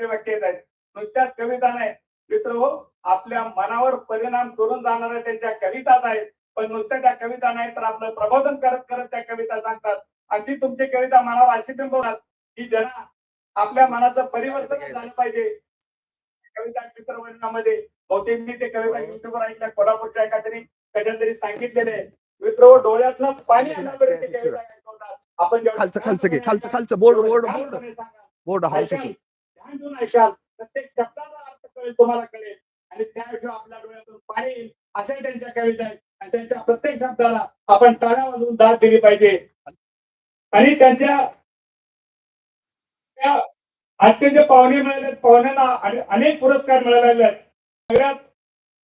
करणारी वाक्य येत आहेत. नुसत्याच कविता नाही. मित्र हो आपल्या मनावर परिणाम करून जाणाऱ्या त्यांच्या कविताच आहेत पण नुसत्या त्या कविता नाही तर आपलं प्रबोधन करत करत त्या कविता सांगतात. आणि ती तुमची कविता मनावर अशी बिंबवतात की ज्यांना आपल्या मनाचं परिवर्तन झालं पाहिजे. कविता चित्रवर्णामध्ये बहुतेक मी ते कविता युट्यूबवर ऐकल्या. कोल्हापूरच्या एका तरी कशा तरी सांगितलेले. मित्र हो, डोळ्यातनं पाणी आपण खालचं खालचं खालचं खालचं. Board board board. बोर्ड हा ऐकाल, ऐकाल प्रत्येक शब्दाचा अर्थ कळेल तुम्हाला कळेल. आणि त्याशिवाय आपल्या डोळ्यातून पाणी येईल अशा त्यांच्या कविता आहेत आणि त्यांच्या प्रत्येक शब्दाला आपण टाळ्या वाजवून दाद दिली पाहिजे. आणि त्यांच्या त्या आजचे जे पाहुणे मिळाले पाहुण्यांना अने- अनेक पुरस्कार मिळालेले आहेत. सगळ्यात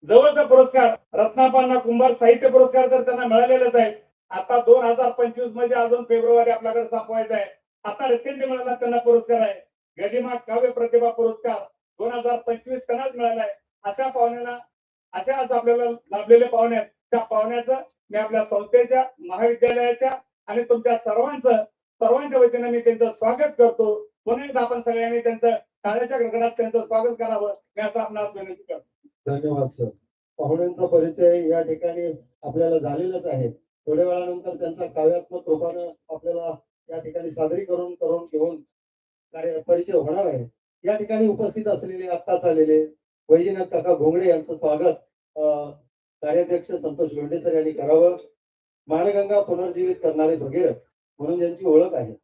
जवळचा पुरस्कार रत्नापांना कुंभार साहित्य पुरस्कार तर त्यांना मिळालेलाच आहे. आता दोन हजार पंचवीसमध्ये अजून फेब्रुवारी आपल्याकडे संपवायचा आहे. आता रिसेंटली मिळाला त्यांना पुरस्कार आहे. गदिमा काव्य प्रतिभा पुरस्कार दोन हजार पंचवीस त्यांनाच मिळाला आहे अशा पाहुण्यांना अशा आज आपल्याला लाभलेले पाहुणे त्या पाहुण्याचं मी आपल्या संस्थेच्या महाविद्यालयाच्या आणि तुमच्या सर्वांचं सर्वांच्या वतीने मी त्यांचं स्वागत करतो. पुन्हा एकदा आपण सगळ्यांनी त्यांचं टाळ्याच्या गडगडात त्यांचं स्वागत करावं. मी असं आपणास विनंती करतो. धन्यवाद सर पाहुण्यांचा परिचय या ठिकाणी आपल्याला झालेलाच आहे. थोड्या वेळानंतर त्यांचा काव्यात्मक रूपानं आपल्याला या ठिकाणी सादरीकरण करून घेऊन कार्य परिचय होणार आहे. या ठिकाणी उपस्थित असलेले आत्ताच आलेले वैजनाथ काका घोंगडे यांचं स्वागत कार्याध्यक्ष संतोष लोंढे सर यांनी करावं. मानगंगा पुनर्जीवित करणारे भगीरथ म्हणून ज्यांची ओळख आहे.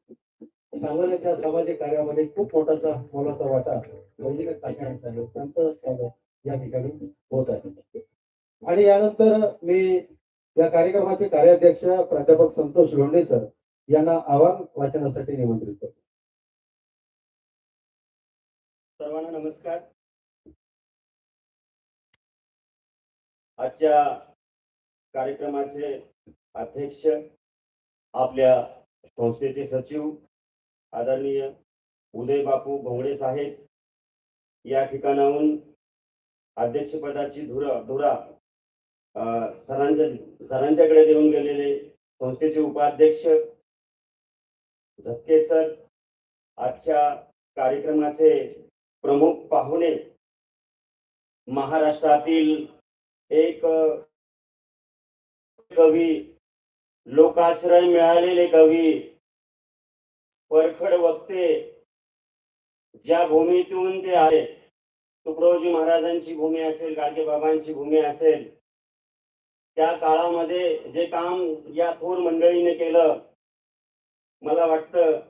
सांगोल्याच्या सामाजिक कार्यामध्ये खूप मोठाचा मोलाचा वाटा वैजनाथ काका यांचा आहे. त्यांचं स्वागत या ठिकाणी होत आहे. आणि यानंतर मी या कार्यक्रमाचे कार्याध्यक्ष प्राध्यापक संतोष लोंढे सर यांना आव्हान वाचनासाठी निमंत्रित करतो. सर्वांना नमस्कार. आजच्या कार्यक्रमाचे अध्यक्ष आपल्या संस्थेचे सचिव आदरणीय उदय बापू घोंगडे साहेब या ठिकाणाहून अध्यक्षपदाची धुरा धुरा सरांच्या सरांच्याकडे देऊन गेलेले संस्थेचे उपाध्यक्ष झटके सर आजच्या कार्यक्रमाचे प्रमुख पाहुणे. महाराष्ट्रातील एक कवी लोकाश्रय मिळालेले कवी परखड वक्ते ज्या भूमीतून ते आले. तुकडोजी महाराजांची भूमी असेल गाडगे बाबांची भूमी असेल त्या काळामध्ये जे काम या थोर मंडळीने केलं मला वाटतं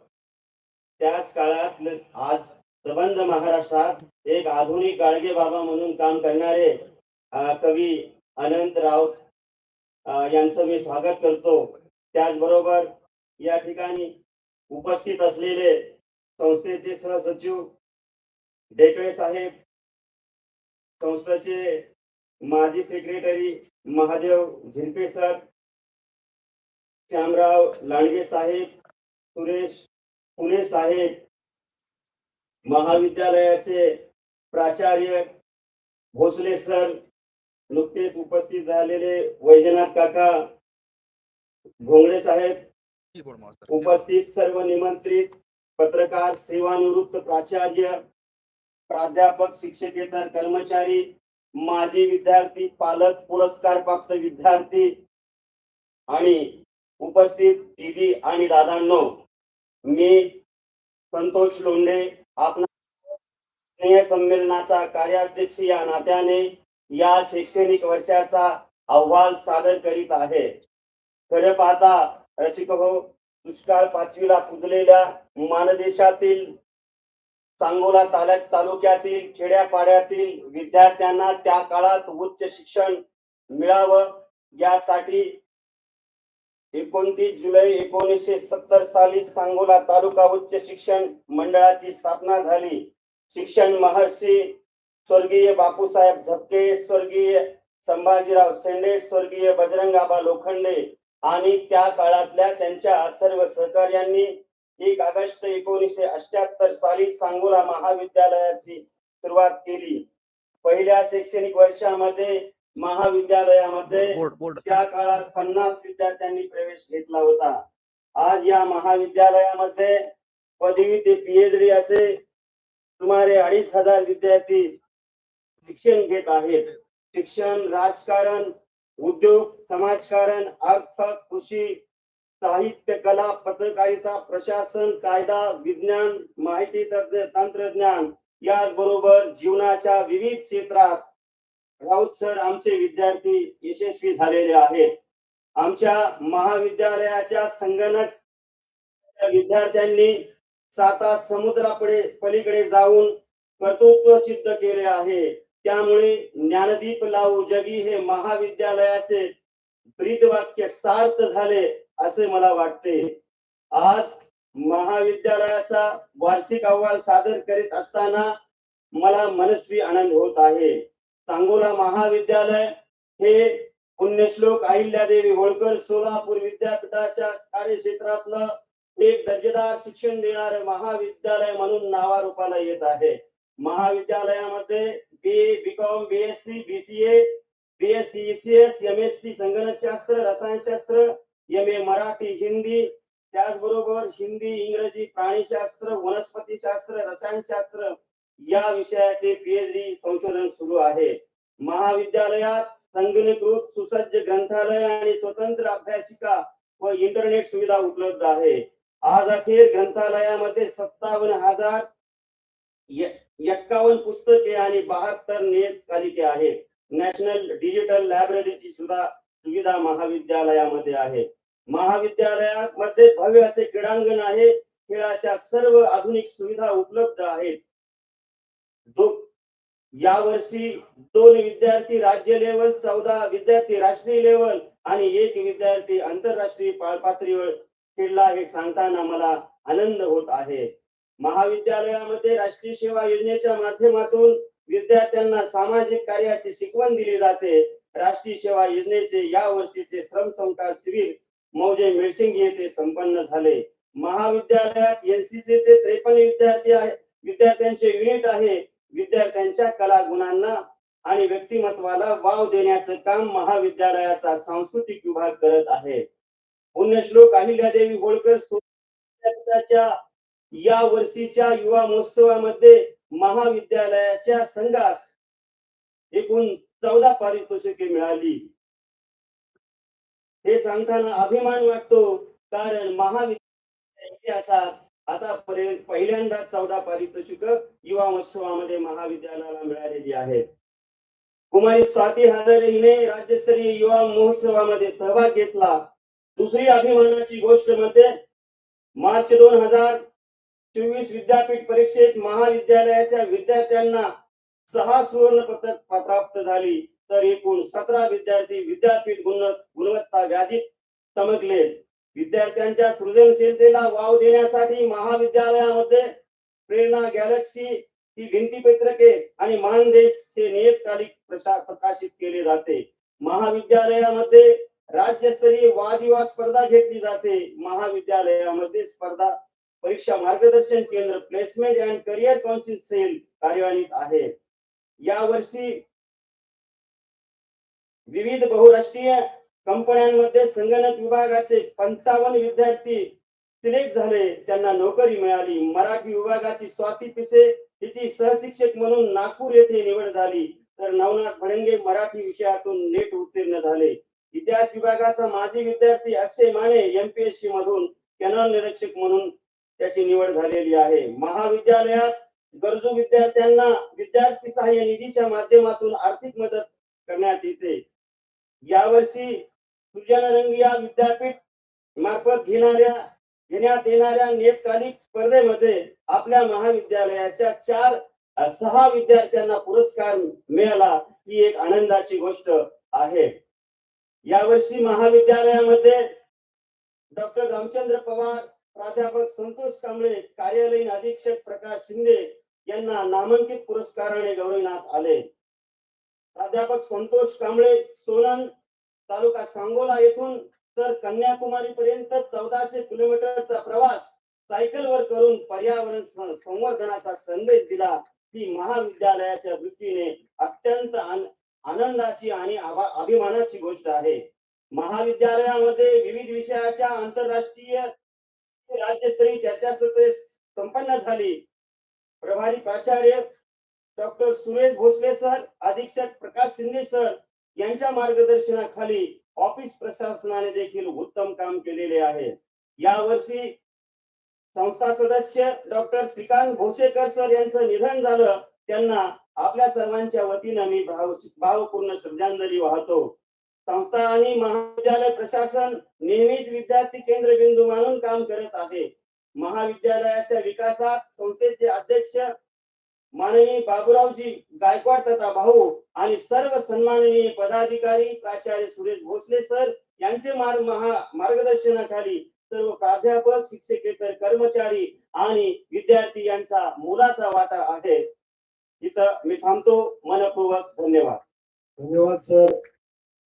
त्याच काळात आज प्रबंध महाराष्ट्रात एक आधुनिक गाडगे बाबा म्हणून काम करणारे कवी अनंत राऊत यांचं मी स्वागत करतो. त्याचबरोबर या ठिकाणी उपस्थित असलेले संस्थेचे सहसचिव डेकळे साहेब संस्थेचे माजी सेक्रेटरी महादेव झिरपे सर श्यामराव लांडगे साहेब सुरेश पुणे साहेब महाविद्यालयाचे प्राचार्य भोसले सर नुकतेच उपस्थित झालेले वैजनाथ काका भोंगडे साहेब उपस्थित सर्व निमंत्रित पत्रकार सेवानिवृत्त प्राचार्य प्राध्यापक शिक्षकेतर कर्मचारी माजी विद्यार्थी पालक पुरस्कार प्राप्त विद्यार्थी आणि उपस्थित दिदी आणि दादांनो मी संतोष लोंढे आपण संमेलनाचा कार्याध्यक्ष या नात्याने या शैक्षणिक वर्षाचा अहवाल सादर करीत आहे. खरं पाहता रसिक हो दुष्काळ पाचवीला पुजलेल्या मानदेशातील सांगोला तालुक तालुक्यातील खेड्यापाड्यातील विद्यार्थ्यांना त्या काळात उच्च शिक्षण मिळावं यासाठी एकोणतीस जुलै एकोणीसशे सत्तर साली सांगोला तालुका उच्च शिक्षण मंडळाची स्थापना झाली. शिक्षण महर्षी स्वर्गीय बापूसाहेब झपके स्वर्गीय संभाजीराव शेंडे स्वर्गीय बजरंगाबा लोखंडे आणि त्या काळातल्या त्यांच्या सर्व सहकार्यांनी एक ऑगस्ट एकोणीसशे अठ्याहत्तर साली सांगोला महाविद्यालयाची सुरुवात केली. पहिल्या शैक्षणिक वर्षामध्ये महाविद्यालयामध्ये बोर्ड बोर्ड. त्या काळात पन्नास विद्यार्थ्यांनी प्रवेश घेतला होता. आज या महाविद्यालयामध्ये पदवी ते पीएचडी असे सुमारे अडीच हजार विद्यार्थी शिक्षण घेत आहेत. शिक्षण राजकारण उद्योग समाजकारण अर्थ कृषी साहित्य कला पत्रकारिता प्रशासन कायदा विज्ञान माहिती तंत्र- तंत्रज्ञान याचबरोबर जीवनाच्या विविध क्षेत्रात राऊत सर आमचे विद्यार्थी यशस्वी झालेले आहेत. आमच्या महाविद्यालयाच्या संगणक विद्यार्थ्यांनी साता समुद्राकडे पलीकडे जाऊन कर्तृत्व सिद्ध केले आहे. त्यामुळे ज्ञानदीप लावू जगी हे महाविद्यालयाचे ब्रीदवाक्य सार्थ झाले असे मला वाटते. आज महाविद्यालयाचा वार्षिक अहवाल सादर करीत असताना मला मनस्वी आनंद होत आहे. सांगोला महाविद्यालय हे पुण्यश्लोक अहिल्यादेवी होळकर सोलापूर विद्यापीठाच्या कार्यक्षेत्रातलं एक दर्जेदार शिक्षण देणारे महाविद्यालय म्हणून नावारूपाला येत आहे. महाविद्यालयामध्ये B A B Com B S C B C A B S C C S M S C संगणकशास्त्र रसायनशास्त्र एम ए मराठी हिंदी त्याचबरोबर हिंदी इंग्रजी प्राणीशास्त्र वनस्पतीशास्त्र रसायनशास्त्र या विषयाचे पीएचडी संशोधन सुरू आहे. महाविद्यालयात संगणीकृत सुसज्ज ग्रंथालय आणि स्वतंत्र अभ्यासिका व इंटरनेट सुविधा उपलब्ध आहे. आज अखेर ग्रंथालयामध्ये सत्तावन्न हजार एक्कावन्न पुस्तके आणि बहात्तर नियतकालिके आहेत. नॅशनल डिजिटल लायब्ररीची सुद्धा सुविधा महाविद्यालयामध्ये आहे. महाविद्यालयामध्ये भव्य असे क्रीडांगण आहे. खेळाच्या सर्व आधुनिक सुविधा उपलब्ध आहेत. यावर्षी दोन विद्यार्थी राज्य लेवल चौदा विद्यार्थी राष्ट्रीय लेवल आणि एक विद्यार्थी आंतरराष्ट्रीय पातळीवर खेळला हे सांगताना मला आनंद होत आहे. महाविद्यालयामध्ये राष्ट्रीय सेवा योजनेच्या माध्यमातून विद्यार्थ्यांना सामाजिक कार्याची शिकवण दिली जाते. राष्ट्रीय सेवा योजनेचे या वर्षीचे श्रम संकार शिबिर मौजे मिरसिंग येथे संपन्न झाले. महाविद्यालयात एनसीसी चे त्रेपन्न विद्यार्थी आहे विद्यार्थ्यांचे युनिट आहे. विद्यार्थ्यांच्या कला गुणांना आणि व्यक्तिमत्वाला वाव देण्याचं काम महाविद्यालयाचा सांस्कृतिक विभाग करत आहे. पुण्यश्लोक अहिल्यादेवी होळकर या वर्षीच्या युवा महोत्सवामध्ये महाविद्यालयाच्या संघास एकूण चौदा पारितोषिके मिळाली. हे सांगताना अभिमान वाटतो कारण महाविद्यालय इतिहासात आतापर्यंत पहिल्यांदा चौदा पारितोषिक युवा महोत्सवामध्ये महाविद्यालयाला मिळालेली आहेत. कुमारी स्वाती हजारे हिने राज्यस्तरीय युवा महोत्सवामध्ये सहभाग घेतला. दुसरी अभिमानाची गोष्ट म्हणजे मार्च दोन हजार चोवीस विद्यापीठ परीक्षेत महाविद्यालयाच्या विद्यार्थ्यांना सहा सुवर्ण पदक प्राप्त झाली. तर एकूण सतरा विद्यार्थी विद्यापीठ गुणवत्ता व्याधीत चमकले. विद्यार्थ्यांच्या सृजनशीलतेला वाव देण्यासाठी महाविद्यालयामध्ये प्रेरणा गॅलेक्सी ही भिंतीपत्रके आणि मानदेश हे नियतकालिक प्रकाशित केले जाते. महाविद्यालयामध्ये राज्यस्तरीय वादविवाद स्पर्धा घेतली जाते. महाविद्यालयामध्ये स्पर्धा परीक्षा मार्गदर्शन केंद्र placement and career council cell कार्यान्वित आहे. यावर्षी विविध बहुराष्ट्रीय कंपन्यांमध्ये संगणक विभागाचे पंचावन्न विद्यार्थी सिलेक्ट झाले. त्यांना नोकरी मिळाली. मराठी विभागाची स्वाती पिसे हिची सहशिक्षक म्हणून नागपूर येथे निवड झाली. तर नवनाथ भडंगे मराठी विषयातून नेट उत्तीर्ण झाले. इतिहास विभागाचा माजी विद्यार्थी अक्षय माने एमपीएससी मधून कॅनॉल निरीक्षक म्हणून त्याची निवड झालेली आहे. महाविद्यालयात गरजू विद्यार्थ्यांना विद्यार्थी सहाय्य निधीच्या माध्यमातून आर्थिक मदत करण्यात येते. यावर्षी सृजनरंग या विद्यापीठ मार्फत घेणाऱ्या घेण्यात येणाऱ्या नियतकालिक स्पर्धेमध्ये आपल्या महाविद्यालयाच्या चार सहा विद्यार्थ्यांना पुरस्कार मिळाला ही एक आनंदाची गोष्ट आहे. यावर्षी महाविद्यालयामध्ये डॉक्टर रामचंद्र पवार प्राध्यापक संतोष कांबळे कार्यालयीन अधीक्षक प्रकाश शिंदे यांना नामांकित पुरस्काराने गौरविण्यात आले. प्राध्यापक संतोष कांबळे सोनन तालुका सांगोला येथून तर कन्याकुमारी पर्यंत चौदाशे किलोमीटरचा प्रवास सायकलवर करून पर्यावरण संवर्धनाचा संदेश दिला. ती महाविद्यालयाच्या दृष्टीने अत्यंत आनंदाची आणि अभिमानाची गोष्ट आहे. महाविद्यालयामध्ये विविध विषयाच्या आंतरराष्ट्रीय राज्यस्तरीय चर्चासत्रे संपन्न झाली. प्रभारी प्राचार्य डॉक्टर सुरेश भोसले सर अधीक्षक प्रकाश शिंदे सर यांच्या मार्गदर्शनाखाली ऑफिस प्रशासनाने देखील उत्तम काम केलेले आहे. यावर्षी संस्था सदस्य डॉक्टर श्रीकांत भोसेकर सर यांचं निधन झालं. त्यांना आपल्या सर्वांच्या वतीनं मी भाव भावपूर्ण श्रद्धांजली वाहतो. संस्था आणि महाविद्यालय प्रशासन नेहमीच विद्यार्थी केंद्रबिंदू मानून काम करत आहे. महाविद्यालयाच्या विकासात संस्थेचे अध्यक्ष माननीय बाबूरावजी गायकवाड तथा भाऊ आणि सर्व सन्माननीय पदाधिकारी प्राचार्य सुरेश भोसले सर यांचे मार्ग महा मार्गदर्शनाखाली सर्व प्राध्यापक शिक्षकेतर कर्मचारी आणि विद्यार्थी यांचा मोलाचा वाटा आहे. इथं मी थांबतो. मनपूर्वक धन्यवाद. धन्यवाद सर.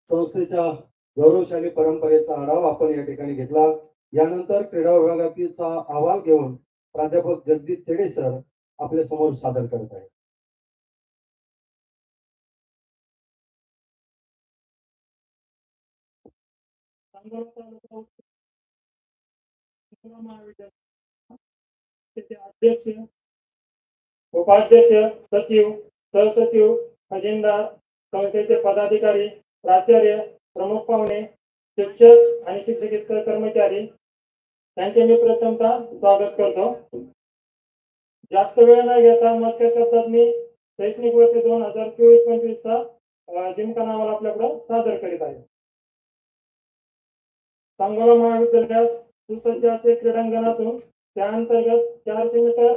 संस्थेच्या गौरवशाली परंपरेचा आढावा आपण या ठिकाणी घेतला. यानंतर क्रीडा विभागाचा अहवाल घेऊन प्राध्यापक जगदीश थेडे सर आपल्यासमोर सादर करत आहे. अध्यक्ष उपाध्यक्ष सचिव सहसचिव खजिनदार संस्थेचे पदाधिकारी प्राचार्य प्रमुख पाहुणे शिक्षक आणि शिक्षकेतर कर्मचारी यांचे मी प्रथमतः स्वागत करतो. जास्त वेळ न घेता मुख्य शब्दात मी शैक्षणिक वर्ष दोन हजार चोवीस पंचवीस चा जिमखाना आम्हाला आपल्याकडे सादर करीत आहे. सांगोला महाविद्यालयात सुसज्ज असे क्रीडांगणातून त्या अंतर्गत चारशे मीटर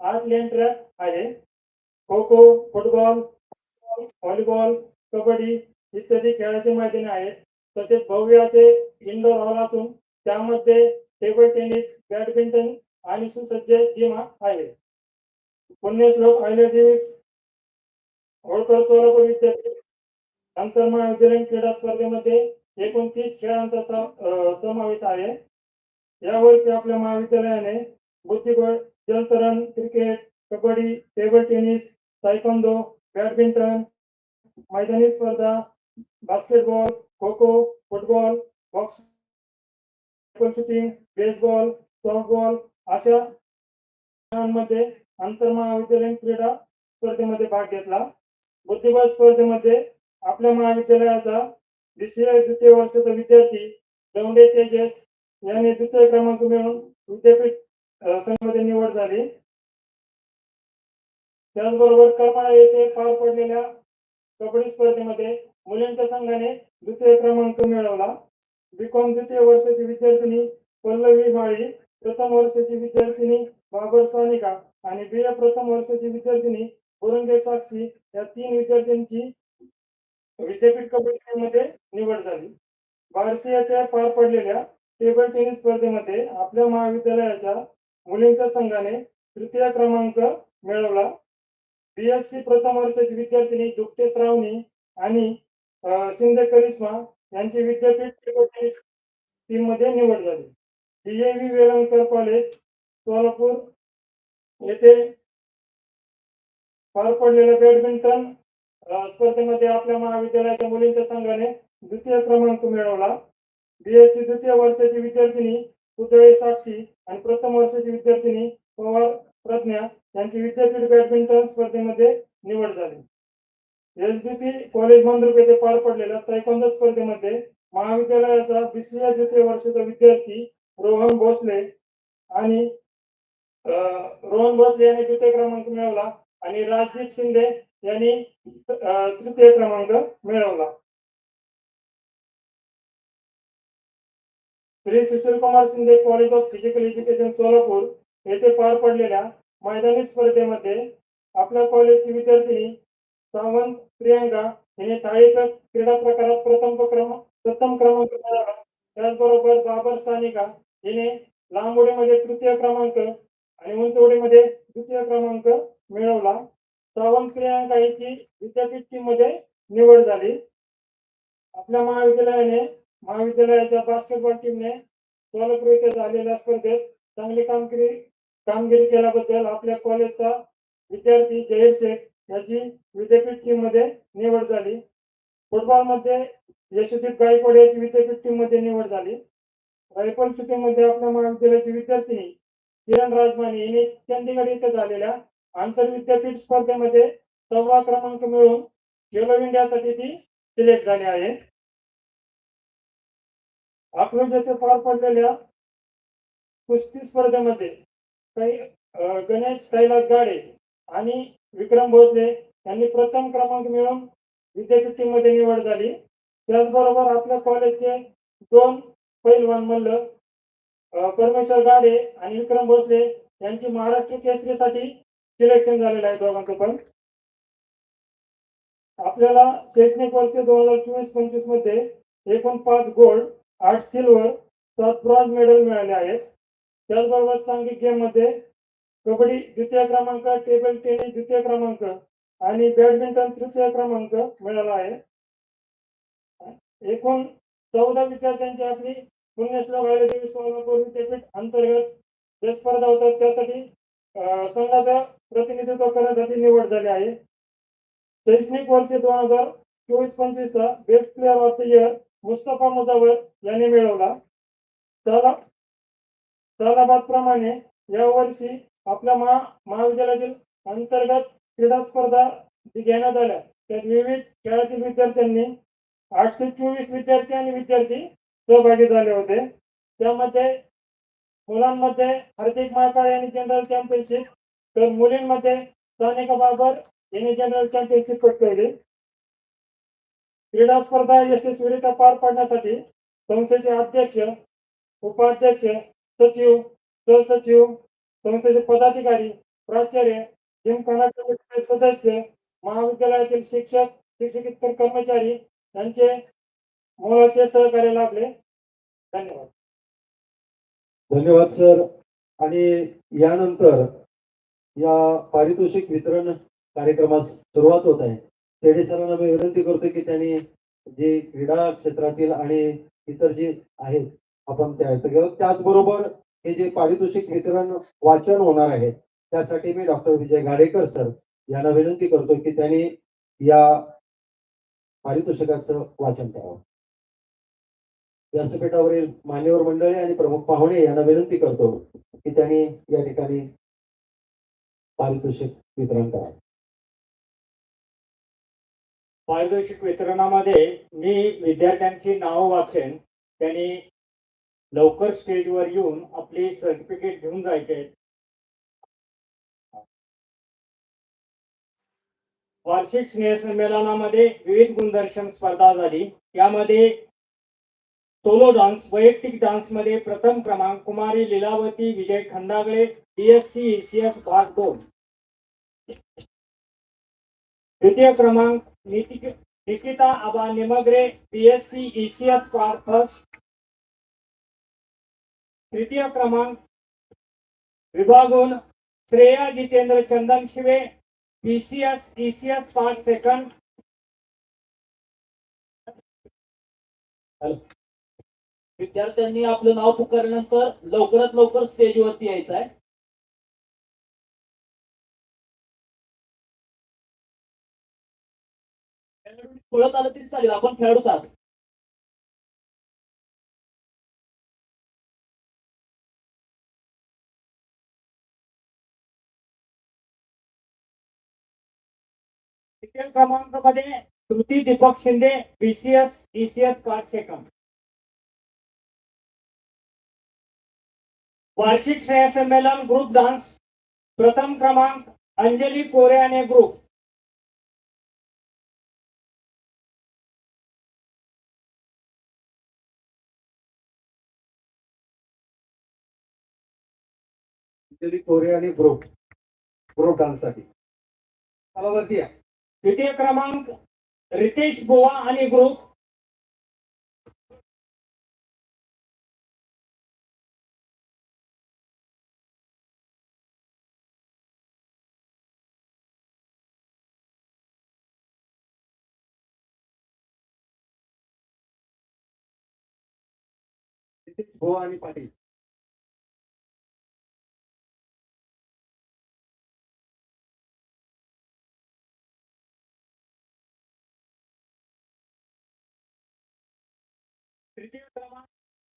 आठ लेन ट्रॅक आहे. खो खो फुटबॉल व्हॉलीबॉल कबड्डी इत्यादी खेळाचे मैदाने आहेत. तसेच भव्य असे इंडोर हॉल असून त्यामध्ये टेबल टेनिस बॅडमिंटन आणि सुसज्ज जिम आहे. पुण्यश्लोक दिवस होळकर सोलापूर विद्यापीठ आंतरमहाविद्यालयीन क्रीडा स्पर्धेमध्ये एकोणतीस खेळांचा समावेश आहे. यावर्षी आपल्या महाविद्यालयाने बुद्धिबळ जलतरण cricket kabaddi table tennis taekwondo badminton मैदानी स्पर्धा basketball kho kho football box shooting baseball softball अशा खेळांमध्ये आंतर महाविद्यालयीन क्रीडा स्पर्धेमध्ये भाग घेतला. बुद्धिबळ स्पर्धेमध्ये आपल्या महाविद्यालयाचा बीसीए द्वितीय वर्षाचा विद्यार्थी दौंडे तेजस यांनी द्वितीय क्रमांक मिळून विद्यापीठ संघामध्ये निवड झाली. त्याचबरोबर करमाळा येथे पार पडलेल्या कबड्डी स्पर्धेमध्ये मुलींच्या संघाने द्वितीय क्रमांक मिळवला. बीकॉम द्वितीय वर्षाची विद्यार्थिनी पल्लवी माळी प्रथम वर्षाची विद्यार्थिनी बाबर सानिका आणि बी प्रथम वर्षाची विद्यार्थिनी पुरंगे साक्षी या तीन विद्यार्थ्यांची विद्यापीठ कबड्डी मध्ये निवड झाली. बार्शी येथे पार पडलेल्या टेबल टेनिस स्पर्धेमध्ये आपल्या महाविद्यालयाच्या मुलींच्या संघाने तृतीय क्रमांक मिळवला. बीएससी प्रथम वर्षाची विद्यार्थिनी दुपटे श्रावणी आणि शिंदे करिश्मा यांची विद्यापीठ टेबल टेनिस टीममध्ये निवड झाली. डीएव्ही वेलंकर कॉलेज सोलापूर येथे पार पडलेल्या बॅडमिंटन स्पर्धेमध्ये आपल्या महाविद्यालयाच्या मुलींच्या संघाने द्वितीय क्रमांक मिळवला. बीएससी द्वितीय वर्षाची विद्यार्थिनी पुतळे साक्षी आणि प्रथम वर्षाची विद्यार्थिनी पवार प्रज्ञा यांची विद्यापीठ बॅडमिंटन स्पर्धेमध्ये निवड झाली. एसबीपी कॉलेज मंद्रुप येथे पार पडलेल्या तायकोंदो स्पर्धेमध्ये महाविद्यालयाचा बीसीए द्वितीय वर्षाचा विद्यार्थी रोहन भोसले आणि रोहन भोसले यांनी द्वितीय क्रमांक मिळवला आणि राजदीप शिंदे यांनी तृतीय क्रमांक मिळवला. Shri Sushil Kumar Shinde college of physical education Solapur येथे पार पडलेल्या मैदानी स्पर्धेमध्ये आपल्या कॉलेजची विद्यार्थिनी सावंत प्रियांका हिने थाळी क्रीडा प्रकारात प्रथम क्रम प्रथम क्रमांक मिळवला. त्याचबरोबर बाबर सानिका हिने लांब उडीमध्ये तृतीय क्रमांक आणि उंचवडीमध्ये द्वितीय क्रमांक मिळवला. सावंत प्रियांका हिची विद्यापीठ टीममध्ये निवड झाली. आपल्या महाविद्यालयाने महाविद्यालयाच्या बास्केटबॉल टीमने सोलापूर येथे झालेल्या स्पर्धेत चांगली कामगिरी कामगिरी केल्याबद्दल आपल्या कॉलेजचा विद्यार्थी जहीर शेख याची विद्यापीठ टीममध्ये निवड झाली. फुटबॉलमध्ये यशदीप गायकवाड याची विद्यापीठ टीममध्ये निवड झाली. रायफल शूटिंगमध्ये आपल्या महाविद्यालयाची विद्यार्थिनी किरण राजमाने हिने चंदीगड इथे झालेल्या आंतरविद्यापीठ स्पर्धेमध्ये सहावा क्रमांक मिळवून खेलो इंडियासाठी ती सिलेक्ट झाली आहे. अकलूज येथे पार पडलेल्या कुस्ती स्पर्धेमध्ये काही गणेश कैलास गाडे आणि विक्रम भोसले यांनी प्रथम क्रमांक मिळवून विद्यापीठीमध्ये निवड झाली. त्याचबरोबर आपल्या कॉलेजचे दोन पैलवान मल्ल परमेश्वर गाडे आणि विक्रम भोसले यांची महाराष्ट्र केसरीसाठी सिलेक्शन झालेलं आहे दोघांचं पण. आपल्याला टेक्निक वर्ष दोन हजार चोवीस पंचवीसमध्ये एकूण पाच गोल्ड आठ सिल्वर सात ब्रॉन्झ मेडल मिळाले आहेत. त्याचबरोबर सांघिक गेममध्ये कबड्डी द्वितीय क्रमांक टेबल टेनिस द्वितीय क्रमांक आणि बॅडमिंटन तृतीय क्रमांक मिळाला आहे. एकूण चौदा विद्यार्थ्यांची आपली विद्यापीठ अंतर्गत ज्या स्पर्धा होतात त्यासाठी संघाचा प्रतिनिधित्व करण्यासाठी निवड झाली आहे. शैक्षणिक वर्ष दोन हजार चोवीस पंचवीस चा best player of the year Mustafa Mujawar यांनी मिळवला. त्याला तालाबाद प्रमाणे या वर्षी आपल्या महा महाविद्यालयातील अंतर्गत क्रीडा स्पर्धा घेण्यात आल्या त्यात विविध खेळातील विद्यार्थ्यांनी आठशे चोवीस विद्यार्थी आणि विद्यार्थी सहभागी झाले होते. त्यामध्ये मुलांमध्ये हार्दिक महाकाळ यांनी जनरल चॅम्पियनशिप तर मुलींमध्ये सानिका बाबर यांनी जनरल चॅम्पियनशिप पटकावली. क्रीडा स्पर्धा यशस्वीरित्या पार पाडण्यासाठी संस्थेचे अध्यक्ष उपाध्यक्ष सचिव सहसचिव संस्थेचे पदाधिकारी प्राचार्य जिमखाना कमिटीचे सदस्य महाविद्यालयातील शिक्षक शिक्षकेतर कर्मचारी यांचे मोलाचे सहकार्य लाभले. धन्यवाद. धन्यवाद सर. आणि यानंतर या पारितोषिक वितरण कार्यक्रमास सुरुवात होत आहे. शेडे सरांना मी विनंती करतो की त्यांनी जे क्रीडा क्षेत्रातील आणि इतर जे आहेत आपण त्याचं घेऊ. त्याचबरोबर हे जे पारितोषिक वितरण वाचन होणार आहे त्यासाठी मी डॉक्टर विजय गाडेकर सर यांना विनंती करतो की त्यांनी या पारितोषिकाचं वाचन करावं. व्यासपीठावरील मान्यवर मंडळी आणि प्रमुख पाहुणे यांना विनंती करतो की त्यांनी या ठिकाणी पारितोषिक वितरण करावं पारितोषिक वितरणामध्ये मी विद्यार्थ्यांची नावं वाचेन त्यांनी लवकर स्टेजवर येऊन आपली सर्टिफिकेट घेऊन जायचे. वार्षिक स्नेहसंमेलनामध्ये विविध गुणदर्शन स्पर्धा झाली. यामध्ये सोलो डान्स वैयक्तिक डान्समध्ये प्रथम क्रमांक कुमारी लीलावती विजय खंडागळे डीएफसी ईसीएफ भाग दोन. द्वितीय क्रमांक Nikita Aba Nimgre DFC ECS part first. तृतीय क्रमांक विभागून श्रेया जितेंद्र चंदन शिवे पीसीएस ईसीएस पार्ट सेकंड. विद्यार्थ्यांनी आपलं नाव पुकारल्यानंतर लवकरात लवकर स्टेजवरती यायचं आहे. पळत आलं तरी चालेल आपण खेळाडूच आहात. तृतीय क्रमांकामध्ये Kruti Deepak Shinde BCS ECS part second वार्षिक संमेलन ग्रुप डान्स प्रथम क्रमांक अंजली कोरे आणि ग्रुप अंजली कोरे आणि ग्रुप ग्रुप या. द्वितीय क्रमांक रितेश गोवा आणि ग्रुप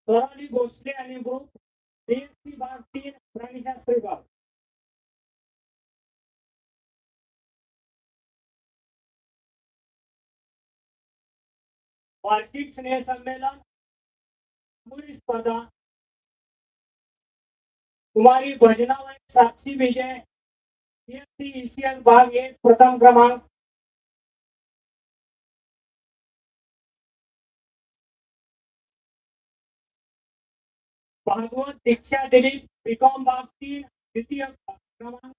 सोनाली भोसले आणि ग्रुप बीएससी प्राणीशास्त्र विभाग वार्षिक स्नेह संमेलन मुली स्पर्धा। कुमारी भजनावय साक्षी विजय। ईसीएस भाग एक प्रथम क्रमांक। भागवत दीक्षा दिलीप बीकॉम भाग तीन द्वितीय क्रमांक।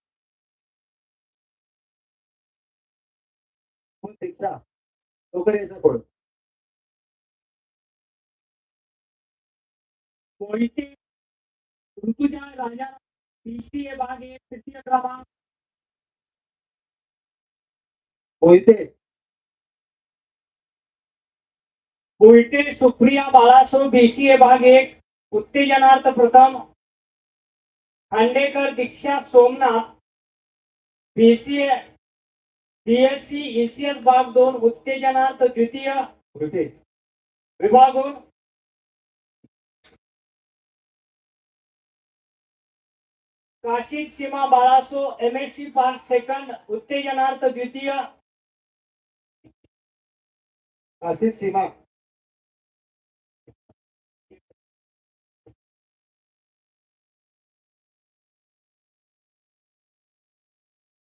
कोण दीक्षा लवकर यायचं पुढं मोहिते ऋतुजा राजा बीसीए भाग एक तृतीय क्रमांक मोहिते मोहिते सुप्रिया बाळासो बीसीए भाग एक उत्तेजनार्थ प्रथम Khandekar Diksha Somnath BCA BSc ECS भाग दोन उत्तेजनार्थ द्वितीय विभागून Kashid Seema Balaso M S C भाग सेकंड उत्तेजनार्थ द्वितीय. काशीद सीमा.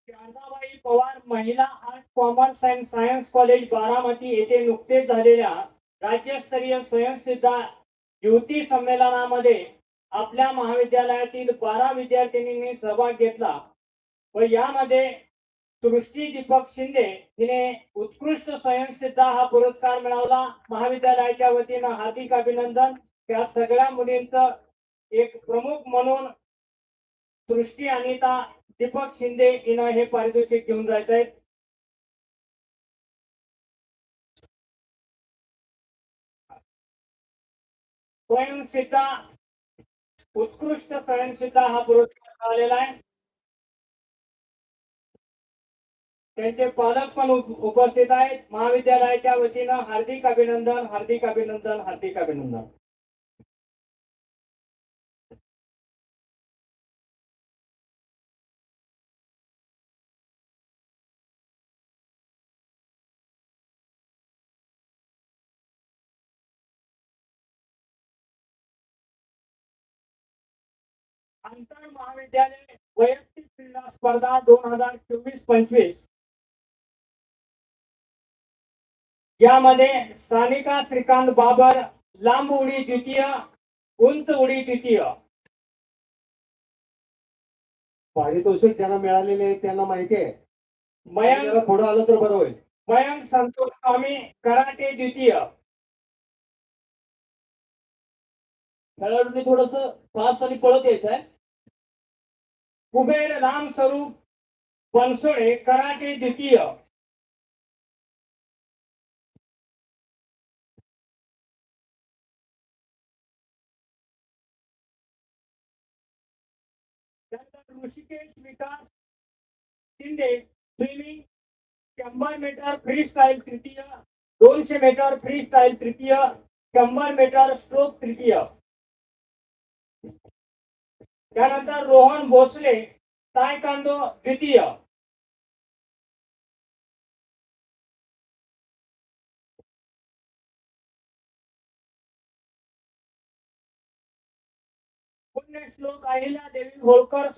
शारदाबाई पवार महिला art commerce and science college Baramati येथे नुकतेच झालेल्या राज्यस्तरीय स्वयंसिद्धा युवती संमेलनामध्ये आपल्या महाविद्यालयातील बारा विद्यार्थिनींनी सहभाग घेतला. व यामध्ये सृष्टी दीपक शिंदे हिने उत्कृष्ट स्वयंसिद्धा हा पुरस्कार मिळवला. महाविद्यालयाच्या वतीनं हार्दिक अभिनंदन. त्या सगळ्या मुलींचं एक प्रमुख म्हणून सृष्टी अनिता दीपक शिंदे हिनं हे पारितोषिक घेऊन जायचं आहे स्वयंसिद्धा उत्कृष्ट स्वयंसिद्धा हा पुरस्कार मिळालेला आहे. त्यांचे पालक पण उपस्थित आहेत. महाविद्यालयाच्या वतीनं हार्दिक अभिनंदन हार्दिक अभिनंदन हार्दिक अभिनंदन. आंतर महाविद्यालय वैयक्तिक क्रीडा स्पर्धा दोन हजार चोवीस पंचवीस. यामध्ये सानिका श्रीकांत बाबर लांब उडी द्वितीय उंच उडी द्वितीय पारितोषिक ज्यांना मिळालेले आहे त्यांना माहिती आहे. मयंक पुढं आलं तर बरं होईल. मयंक संतोष स्वामी कराटे द्वितीय. खेळाडूंनी थोडस फास्ट आणि पळत यायचं आहे कुबेर राम स्वरूप बनसोडे कराटे द्वितीय। Rushikesh Vikas Shinde swimming metre freestyle तृतीय, दोनशे मीटर फ्री स्टाईल तृतीय शंभर मीटर स्ट्रोक तृतीय। त्यानंतर रोहन भोसले तायकांदो द्वितीय. श्लोक अहिल्या देवी होळकर